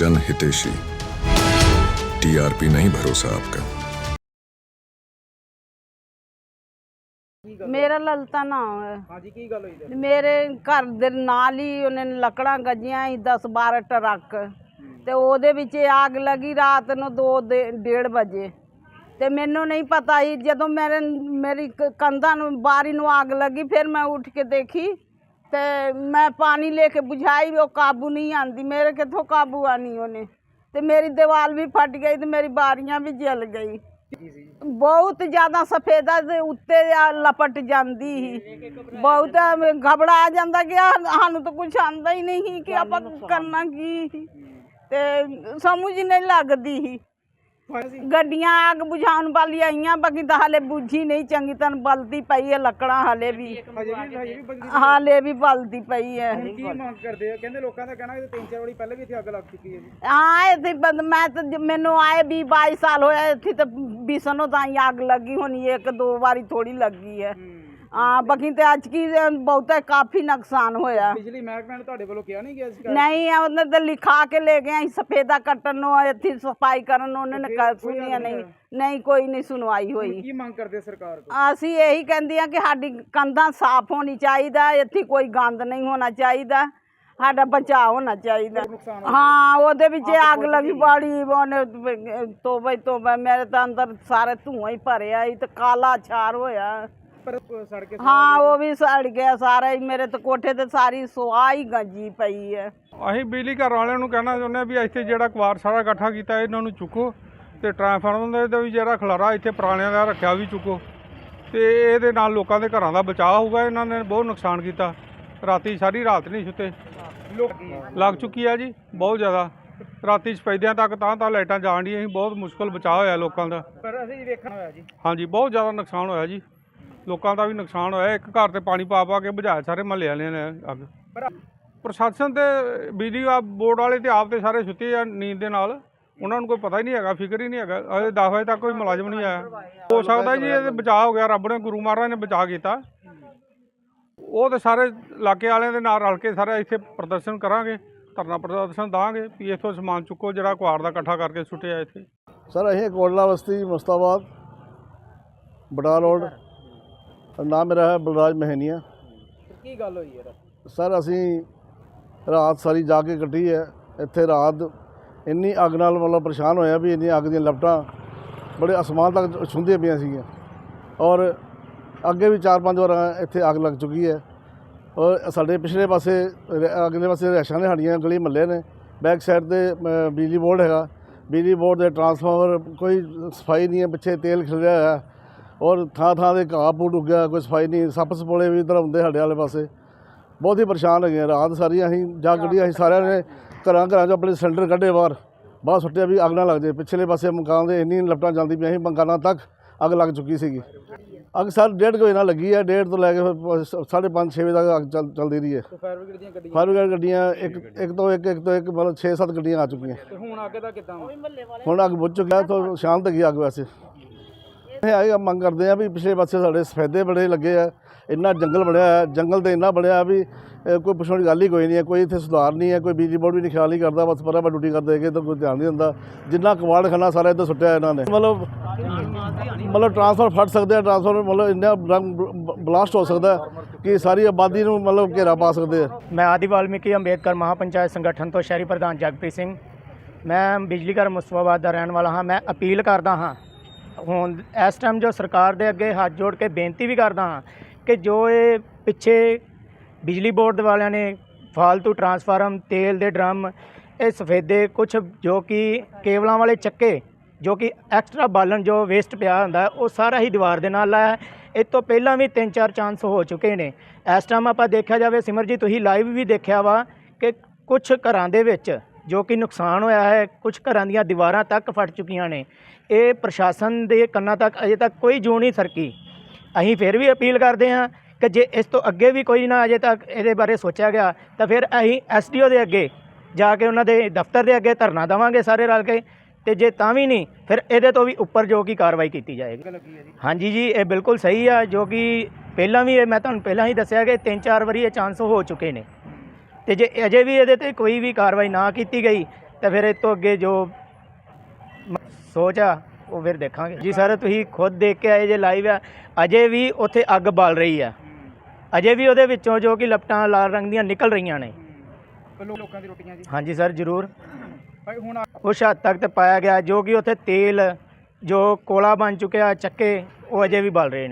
जन हितेशी टीआरपी नहीं भरोसा आपका ਮੇਰਾ ਲਲਤਾ ਨਾਮ ਹੈ ਹਾਂਜੀ ਕੀ ਗੱਲ ਹੋਈ ਤੇ ਮੇਰੇ ਘਰ ਦੇ ਨਾਲ ਹੀ ਉਹਨੇ ਲੱਕੜਾਂ ਗੱਜੀਆਂ ਸੀ 10 12 ਟਰੱਕ ਤੇ ਉਹਦੇ ਵਿੱਚ ਆਗ ਲੱਗੀ ਰਾਤ ਨੂੰ 2 ਡੇਢ ਵਜੇ ਤੇ ਮੈਨੂੰ ਨਹੀਂ ਪਤਾ ਸੀ ਜਦੋਂ ਮੇਰੇ ਮੇਰੀ ਕ- ਕੰਧਾਂ ਨੂੰ ਬਾਰੀ ਨੂੰ ਆਗ ਲੱਗੀ ਫਿਰ ਮੈਂ ਉੱਠ ਕੇ ਦੇਖੀ ਤੇ ਮੈਂ ਪਾਣੀ ਲੈ ਕੇ ਬੁਝਾਈ ਉਹ ਕਾਬੂ ਨਹੀਂ ਆਂਦੀ ਮੇਰੇ ਕਿੱਥੋਂ ਕਾਬੂ ਆਣੀ ਉਹਨੇ? ਤੇ ਮੇਰੀ ਦੀਵਾਰ ਵੀ ਫਟ ਗਈ ਤੇ ਮੇਰੀ ਬਾਰੀਆਂ ਵੀ ਜਲ ਗਈ। ਬਹੁਤ ਜ਼ਿਆਦਾ ਸਫੇਦਾ ਦੇ ਉੱਤੇ ਲਪਟ ਜਾਂਦੀ ਸੀ। ਬਹੁਤ ਘਬਰਾ ਜਾਂਦਾ ਕਿ ਸਾਨੂੰ ਤਾਂ ਕੁਝ ਆਂਦਾ ਹੀ ਨਹੀਂ ਸੀ ਕਿ ਆਪਾਂ ਕਰਨਾ ਕੀ ਸੀ। ਤੇ ਸਮਝ ਨਹੀਂ ਲੱਗਦੀ ਸੀ। ਗੱਡੀਆਂ ਅੱਗ ਬੁਝਾਉਣ ਵਾਲੀ ਆਈਆਂ ਬਾਕੀ ਤਾਂ ਹਲੇ ਬੁਝੀ ਨਹੀਂ ਚੰਗੀ ਤਰ੍ਹਾਂ ਬਲਦੀ ਪਈ ਹੈ ਲੱਕੜਾਂ ਹਲੇ ਵੀ। ਹਜੇ ਵੀ ਹਜੇ ਵੀ ਬੰਦੀ ਹਾਲੇ ਵੀ ਬਲਦੀ ਪਈ ਹੈ। ਹੁਣ ਕੀ ਮੰਗ ਕਰਦੇ ਆ ਕਹਿੰਦੇ ਲੋਕਾਂ ਦਾ ਕਹਿਣਾ ਕਿ ਤਿੰਨ ਚਾਰ ਵਾਰੀ ਪਹਿਲੇ ਵੀ ਇੱਥੇ ਅੱਗ ਲੱਗ ਚੁੱਕੀ ਹੈ ਜੀ। ਹਾਂ ਇੱਥੇ ਬੰਦ ਮੈਂ ਤਾਂ ਜ- ਮੈਨੂੰ ਆਏ ਵੀ 22 ਸਾਲ ਹੋਇਆ ਇੱਥੇ ਤਾਂ ਬਿਸਨੋਂ ਤਾਂ ਹੀ ਅੱਗ ਲੱਗੀ ਹੋਣੀ ਇੱਕ ਦੋ ਵਾਰੀ ਥੋੜੀ ਲੱਗੀ ਹੈ। ਹਾਂ। ਬਾਕੀ ਤੇ ਅੱਜ ਕੀ ਬਹੁਤਾ ਕਾਫੀ ਨੁਕਸਾਨ ਹੋਇਆ। ਬਿਜਲੀ ਮਹਿਕਮੇ ਨੇ ਤੁਹਾਡੇ ਵੱਲੋਂ ਕਿਹਾ ਨਹੀਂ ਗਿਆ ਸੀ ਨਹੀਂ ਉਹਨੇ ਤਾਂ ਲਿਖਾ ਕੇ ਲੈ ਗਏ ਅਸੀਂ ਸਫੇਦਾ ਕੱਟਣ ਨੂੰ ਇੱਥੇ ਸਫ਼ਾਈ ਕਰਨ ਨੂੰ ਉਹਨਾਂ ਨੇ ਸੁਣਿਆ ਨਹੀਂ। ਨਹੀਂ ਕੋਈ ਨਹੀਂ ਸੁਣਵਾਈ ਹੋਈ। ਕੀ ਮੰਗ ਕਰਦੇ ਸਰਕਾਰ ਕੋਲ? ਅਸੀਂ ਇਹੀ ਕਹਿੰਦੇ ਆ ਕਿ ਸਾਡੀ ਕੰਧਾਂ ਸਾਫ਼ ਹੋਣੀ ਚਾਹੀਦਾ ਇੱਥੇ ਕੋਈ ਗੰਦ ਨਹੀਂ ਹੋਣਾ ਚਾਹੀਦਾ ਸਾਡਾ ਬਚਾਅ ਹੋਣਾ ਚਾਹੀਦਾ। ਨੁਕਸਾਨ ਹਾਂ ਉਹਦੇ ਵਿੱਚ ਅੱਗ ਲੱਗੀ ਬਾੜੀ ਉਹਨੇ ਤੋਬਾ ਹੀ ਤੋਬਾ ਮੇਰੇ ਤਾਂ ਅੰਦਰ ਸਾਰੇ ਧੂਆਂ ਹੀ ਭਰਿਆ ਸੀ ਤੇ ਕਾਲਾ ਛਾਰ ਹੋਇਆ। ਪਰ ਸੜ ਕੇ ਹਾਂ ਉਹ ਵੀ ਸੜ ਗਿਆ ਸਾਰਾ ਹੀ ਮੇਰੇ ਤੇ ਕੋਠੇ ਤੇ ਸਾਰੀ ਸੁਆਹ ਹੀ ਗੰਜੀ ਪਈ ਹੈ। ਅਸੀਂ ਬਿਜਲੀ ਘਰ ਵਾਲਿਆਂ ਨੂੰ ਕਹਿਣਾ ਚਾਹੁੰਦੇ ਹਾਂ ਵੀ ਇੱਥੇ ਜਿਹੜਾ ਕਵਾਰ ਸਾਰਾ ਇਕੱਠਾ ਕੀਤਾ ਇਹਨਾਂ ਨੂੰ ਚੁੱਕੋ ਤੇ ਟ੍ਰਾਂਸਫਾਰਮਰ ਦਾ ਵੀ ਜਿਹੜਾ ਖਲਾਰਾ ਇੱਥੇ ਪੁਰਾਣਿਆਂ ਦਾ ਰੱਖਿਆ ਵੀ ਚੁੱਕੋ। ਤੇ ਇਹਦੇ ਨਾਲ ਲੋਕਾਂ ਦੇ ਘਰਾਂ ਦਾ ਬਚਾਅ ਹੋਊਗਾ ਇਹਨਾਂ ਨੇ ਬਹੁਤ ਨੁਕਸਾਨ ਕੀਤਾ। ਰਾਤੀ ਸਾਰੀ ਰਾਤ ਨਹੀਂ ਸੁੱਤੇ। ਲੱਗ ਚੁੱਕੀ ਆ ਜੀ ਬਹੁਤ ਜ਼ਿਆਦਾ। ਰਾਤੀ ਸਪੈਦਿਆਂ ਤੱਕ ਤਾਂ ਤਾਂ ਲਾਈਟਾਂ ਜਾਣ ਡੀਆਂ ਸੀ ਬਹੁਤ ਮੁਸ਼ਕਲ ਬਚਾਅ ਹੋਇਆ ਲੋਕਾਂ ਦਾ। ਪਰ ਅਸੀਂ ਵੇਖਣਾ ਹੋਇਆ ਜੀ। ਹਾਂਜੀ ਬਹੁਤ ਜ਼ਿਆਦਾ ਨੁਕਸਾਨ ਹੋਇਆ ਜੀ। ਲੋਕਾਂ ਦਾ ਵੀ ਨੁਕਸਾਨ ਹੋਇਆ। ਇੱਕ ਘਰ ਤੇ ਪਾਣੀ ਪਾ ਪਾ ਕੇ ਬੁਝਾਇਆ ਸਾਰੇ ਮਹੱਲੇ ਵਾਲਿਆਂ ਨੇ ਅੱਗ। ਪਰ ਪ੍ਰਸ਼ਾਸਨ ਤੇ ਬਿਜਲੀ ਆ ਬੋਰਡ ਵਾਲੇ ਤੇ ਆਪ ਤੇ ਸਾਰੇ ਸੁੱਤੇ ਆ ਨੀਂਦ ਦੇ ਨਾਲ। ਉਹਨਾਂ ਨੂੰ ਕੋਈ ਪਤਾ ਹੀ ਨਹੀਂ ਹੈਗਾ ਫਿਕਰ ਹੀ ਨਹੀਂ ਹੈਗਾ। ਅਜੇ 10 ਵਜੇ ਤੱਕ ਕੋਈ ਮੁਲਾਜ਼ਮ ਨਹੀਂ ਆਇਆ। ਹੋ ਸਕਦਾ ਜੀ ਇਹ ਬਚਾਅ ਹੋ ਗਿਆ ਰੱਬ ਨੇ ਗੁਰੂ ਮਹਾਰਾਜ ਨੇ ਬਚਾਅ ਕੀਤਾ। ਉਹ ਤੇ ਸਾਰੇ ਇਲਾਕੇ ਵਾਲਿਆਂ ਦੇ ਨਾਲ ਰਲ ਕੇ ਸਾਰੇ ਇੱਥੇ ਪ੍ਰਦਰਸ਼ਨ ਕਰਾਂਗੇ ਧਰਨਾ ਪ੍ਰਦਰਸ਼ਨ ਦਾਂਗੇ ਵੀ ਇੱਥੋਂ ਸਮਾਨ ਚੁੱਕੋ ਜਿਹੜਾ ਕੁਆਰ ਦਾ ਇਕੱਠਾ ਕਰਕੇ ਸੁੱਟਿਆ ਇੱਥੇ। ਸਰ ਅਸੀਂ ਕੋਟਲਾ ਬਸਤੀ ਮੁਸਤਾਬਾਦ ਬੜਾ ਰੋਡ। ਨਾਮ ਮੇਰਾ ਹੈ ਬਲਰਾਜ ਮਹਿਨੀਆ। ਕੀ ਗੱਲ ਹੋਈ ਯਾਰ? ਸਰ ਅਸੀਂ ਰਾਤ ਸਾਰੀ ਜਾ ਕੇ ਕੱਢੀ ਹੈ। ਇੱਥੇ ਰਾਤ ਇੰਨੀ ਅੱਗ ਨਾਲ ਮਤਲਬ ਪਰੇਸ਼ਾਨ ਹੋਇਆ ਵੀ ਇੰਨੀ ਅੱਗ ਦੀਆਂ ਲਪਟਾਂ ਬੜੇ ਅਸਮਾਨ ਤੱਕ ਛੁੰਦੀਆਂ ਪਈਆਂ ਸੀਗੀਆਂ। ਔਰ ਅੱਗੇ ਵੀ ਚਾਰ ਪੰਜ ਵਾਰ ਇੱਥੇ ਅੱਗ ਲੱਗ ਚੁੱਕੀ ਹੈ। ਔਰ ਸਾਡੇ ਪਿਛਲੇ ਪਾਸੇ ਅਗਲੇ ਪਾਸੇ ਰਹਿਸ਼ਾਂ ਨੇ ਸਾਡੀਆਂ ਗਲੀ ਮਹੱਲੇ ਨੇ। ਬੈਕ ਸਾਈਡ ਤੇ ਬਿਜਲੀ ਬੋਰਡ ਹੈਗਾ। ਬਿਜਲੀ ਬੋਰਡ ਦੇ ਟਰਾਂਸਫਾਰਮਰ ਕੋਈ ਸਫ਼ਾਈ ਨਹੀਂ ਹੈ। ਪਿੱਛੇ ਤੇਲ ਖਿਲਰਿਆ ਹੋਇਆ। ਹੈ ਔਰ ਥਾਂ ਥਾਂ ਦੇ ਘਾਹ ਪੂਟ ਉੱਗਿਆ ਕੋਈ ਸਫ਼ਾਈ ਨਹੀਂ ਸੱਪ ਸਪੋਲੇ ਵੀ ਇੱਧਰ ਹੁੰਦੇ ਸਾਡੇ ਵਾਲੇ ਪਾਸੇ। ਬਹੁਤ ਹੀ ਪਰੇਸ਼ਾਨ ਹੈਗੇ। ਰਾਤ ਸਾਰੀ ਅਸੀਂ ਜਾ ਗੱਡੀ ਅਸੀਂ ਸਾਰਿਆਂ ਨੇ ਘਰਾਂ ਘਰਾਂ 'ਚੋਂ ਆਪਣੇ ਸਿਲੰਡਰ ਕੱਢੇ ਬਾਹਰ। ਬਾਹਰ ਸੁੱਟਿਆ ਵੀ ਅੱਗ ਨਾ ਲੱਗ ਜਾਏ। ਪਿਛਲੇ ਪਾਸੇ ਮਕਾਨ ਦੇ ਇੰਨੀ ਲਪਟਾਂ ਚੱਲਦੀ ਪਈਆਂ ਸੀ ਮਕਾਨਾਂ ਤੱਕ ਅੱਗ ਲੱਗ ਚੁੱਕੀ ਸੀਗੀ। ਅੱਗ ਸਰ ਡੇਢ ਕੁ ਵਜੇ ਨਾਲ ਲੱਗੀ ਹੈ ਡੇਢ ਤੋਂ ਲੈ ਕੇ ਫਿਰ ਸ- ਸਾਢੇ ਪੰਜ 6 ਵਜੇ ਤੱਕ ਅੱਗ ਚੱਲ ਚੱਲਦੀ ਰਹੀ ਹੈ। ਫਾਇਰ ਬ੍ਰਿਗੇਡ ਦੀਆਂ ਗੱਡੀਆਂ? ਫਾਇਰ ਬ੍ਰਿਗੇਡ ਗੱਡੀਆਂ ਇੱਕ ਇੱਕ ਤੋਂ ਇੱਕ ਇੱਕ ਤੋਂ ਇੱਕ ਮਤਲਬ 6-7 ਗੱਡੀਆਂ ਆ ਚੁੱਕੀਆਂ। ਤੇ ਹੁਣ ਅੱਗ ਦਾ ਕਿਦਾਂ? ਹੁਣ ਅੱਗ ਬੁੱਝ ਚੁੱਕੀ ਹੈ ਤੋਂ ਸ਼ਾਂਤ ਹੈਗੀ ਅੱਗ ਵੈਸੇ। ਇਹ ਆਏ ਮੰਗ ਕਰਦੇ ਆ ਵੀ ਪਿਛਲੇ ਪਾਸੇ ਸਾਡੇ ਸਫੈਦੇ ਬੜੇ ਲੱਗੇ ਆ, ਇੰਨਾ ਜੰਗਲ ਬਣਿਆ ਹੈ ਜੰਗਲ ਤੇ ਇੰਨਾ ਬਣਿਆ ਵੀ ਕੋਈ ਪੁੱਛਣ ਦੀ ਗੱਲ ਹੀ ਕੋਈ ਨਹੀਂ ਹੈ, ਕੋਈ ਇੱਥੇ ਸੁਧਾਰ ਨਹੀਂ ਹੈ, ਕੋਈ ਬਿਜਲੀ ਬੋਰਡ ਵੀ ਨਹੀਂ ਖਿਆਲ ਨਹੀਂ ਕਰਦਾ, ਬਸ ਪਰਾਂ ਡਿਊਟੀ ਕਰਦੇ ਹੈਗੇ ਤਾਂ ਕੋਈ ਧਿਆਨ ਨਹੀਂ ਦਿੰਦਾ। ਜਿੰਨਾ ਕਵਾੜ ਖਾਨਾ ਸਾਰਾ ਇੱਧਰ ਸੁੱਟਿਆ ਇਹਨਾਂ ਨੇ। ਮਤਲਬ ਮਤਲਬ ਟਰਾਂਸਫਰ ਫਟ ਸਕਦੇ ਆ ਟਰਾਂਸਫਰ ਮਤਲਬ ਇੰਨਾ ਬਲਾਸਟ ਹੋ ਸਕਦਾ ਕਿ ਸਾਰੀ ਆਬਾਦੀ ਨੂੰ ਮਤਲਬ ਘੇਰਾ ਪਾ ਸਕਦੇ ਆ। ਮੈਂ ਆਦਿ ਵਾਲਮੀਕੀ ਅੰਬੇਦਕਰ ਮਹਾਪੰਚਾਇਤ ਸੰਗਠਨ ਤੋਂ ਸ਼ਹਿਰੀ ਪ੍ਰਧਾਨ ਜਗਪ੍ਰੀਤ ਸਿੰਘ। ਮੈਂ ਬਿਜਲੀ ਘਰ ਮੁਸਤਫਾਬਾਦ ਦਾ ਰਹਿਣ ਵਾਲਾ ਹਾਂ, ਮੈਂ ਅਪੀਲ ਕਰਦਾ ਹਾਂ ਹੁਣ ਇਸ ਟਾਈਮ ਜੋ ਸਰਕਾਰ ਦੇ ਅੱਗੇ ਹੱਥ ਜੋੜ ਕੇ ਬੇਨਤੀ ਵੀ ਕਰਦਾ ਹਾਂ ਕਿ ਜੋ ਇਹ ਪਿੱਛੇ ਬਿਜਲੀ ਬੋਰਡ ਵਾਲਿਆਂ ਨੇ ਫਾਲਤੂ ਟਰਾਂਸਫਾਰਮ, ਤੇਲ ਦੇ ਡਰਮ, ਇਹ ਸਫੇਦੇ ਕੁਝ ਜੋ ਕਿ ਕੇਬਲਾਂ ਵਾਲੇ ਚੱਕੇ, ਜੋ ਕਿ ਐਕਸਟਰਾ ਬਾਲਣ ਜੋ ਵੇਸਟ ਪਿਆ ਹੁੰਦਾ ਉਹ ਸਾਰਾ ਹੀ ਦੀਵਾਰ ਦੇ ਨਾਲ ਲਾਇਆ ਹੈ। ਇਹ ਤੋਂ ਪਹਿਲਾਂ ਵੀ ਤਿੰਨ ਚਾਰ ਚਾਂਸ ਹੋ ਚੁੱਕੇ ਨੇ ਇਸ ਟਾਈਮ ਆਪਾਂ ਦੇਖਿਆ ਜਾਵੇ ਸਿਮਰ ਜੀ ਤੁਸੀਂ ਲਾਈਵ ਵੀ ਦੇਖਿਆ ਵਾ ਕਿ ਕੁਝ ਘਰਾਂ ਦੇ ਵਿੱਚ ਜੋ ਕਿ ਨੁਕਸਾਨ ਹੋਇਆ ਹੈ ਕੁਝ ਘਰਾਂ ਦੀਆਂ ਦੀਵਾਰਾਂ ਤੱਕ ਫਟ ਚੁੱਕੀਆਂ ਨੇ। ਇਹ ਪ੍ਰਸ਼ਾਸਨ ਦੇ ਕੰਨਾਂ ਤੱਕ ਅਜੇ ਤੱਕ ਕੋਈ ਜੂ ਨਹੀਂ ਸਰਕੀ। ਅਸੀਂ ਫਿਰ ਵੀ ਅਪੀਲ ਕਰਦੇ ਹਾਂ ਕਿ ਜੇ ਇਸ ਤੋਂ ਅੱਗੇ ਵੀ ਕੋਈ ਨਾ ਅਜੇ ਤੱਕ ਇਹਦੇ ਬਾਰੇ ਸੋਚਿਆ ਗਿਆ, ਤਾਂ ਫਿਰ ਅਸੀਂ ਐਸਡੀਓ ਦੇ ਅੱਗੇ ਜਾ ਕੇ ਉਹਨਾਂ ਦੇ ਦਫ਼ਤਰ ਦੇ ਅੱਗੇ ਧਰਨਾ ਦੇਵਾਂਗੇ ਸਾਰੇ ਰਲ ਕੇ। ਤੇ ਜੇ ਤਾਂ ਵੀ ਨਹੀਂ, ਫਿਰ ਇਹਦੇ ਤੋਂ ਵੀ ਉੱਪਰ ਜੋ ਕਿ ਕਾਰਵਾਈ ਕੀਤੀ ਜਾਏਗੀ। ਹਾਂਜੀ ਜੀ, ਇਹ ਬਿਲਕੁਲ ਸਹੀ ਆ, ਜੋ ਕਿ ਪਹਿਲਾਂ ਵੀ ਇਹ ਮੈਂ ਤੁਹਾਨੂੰ ਪਹਿਲਾਂ ਹੀ ਦੱਸਿਆ ਕਿ ਤਿੰਨ ਚਾਰ ਵਾਰੀ ਇਹ ਚਾਂਸ ਹੋ ਚੁੱਕੇ ਨੇ। ਤੇ ਜੇ ਅਜੇ ਵੀ ਇਹਦੇ ਤੇ ਕੋਈ ਵੀ ਕਾਰਵਾਈ ਨਾ ਕੀਤੀ ਗਈ ਤੇ ਫਿਰ ਇਹ ਤੋਂ ਅੱਗੇ ਜੋ ਸੋਚ ਆ ਉਹ ਫਿਰ ਦੇਖਾਂਗੇ। ਜੀ ਸਰ ਤੁਸੀਂ ਖੁਦ ਦੇਖ ਕੇ ਆਏ ਜੇ ਲਾਈਵ ਆ ਅਜੇ ਵੀ ਉੱਥੇ ਅੱਗ ਬਲ ਰਹੀ ਆ। ਅਜੇ ਵੀ ਉਹਦੇ ਵਿੱਚੋਂ ਜੋ ਕਿ ਲਪਟਾਂ ਲਾਲ ਰੰਗ ਦੀਆਂ ਨਿਕਲ ਰਹੀਆਂ ਨੇ। ਲੋਕਾਂ ਦੀ ਰੋਟੀਆਂ ਜੀ। ਹਾਂਜੀ ਸਰ ਜ਼ਰੂਰ। ਭਾਈ ਹੁਣ ਉਸ ਹੱਦ ਤੱਕ ਤੇ ਪਾਇਆ ਗਿਆ ਜੋ ਕਿ ਉੱਥੇ ਤੇਲ ਜੋ ਕੋਲਾ ਬਣ ਚੁੱਕਿਆ ਚੱਕੇ ਉਹ ਅਜੇ ਵੀ ਬਲ ਰਹੇ ਨੇ।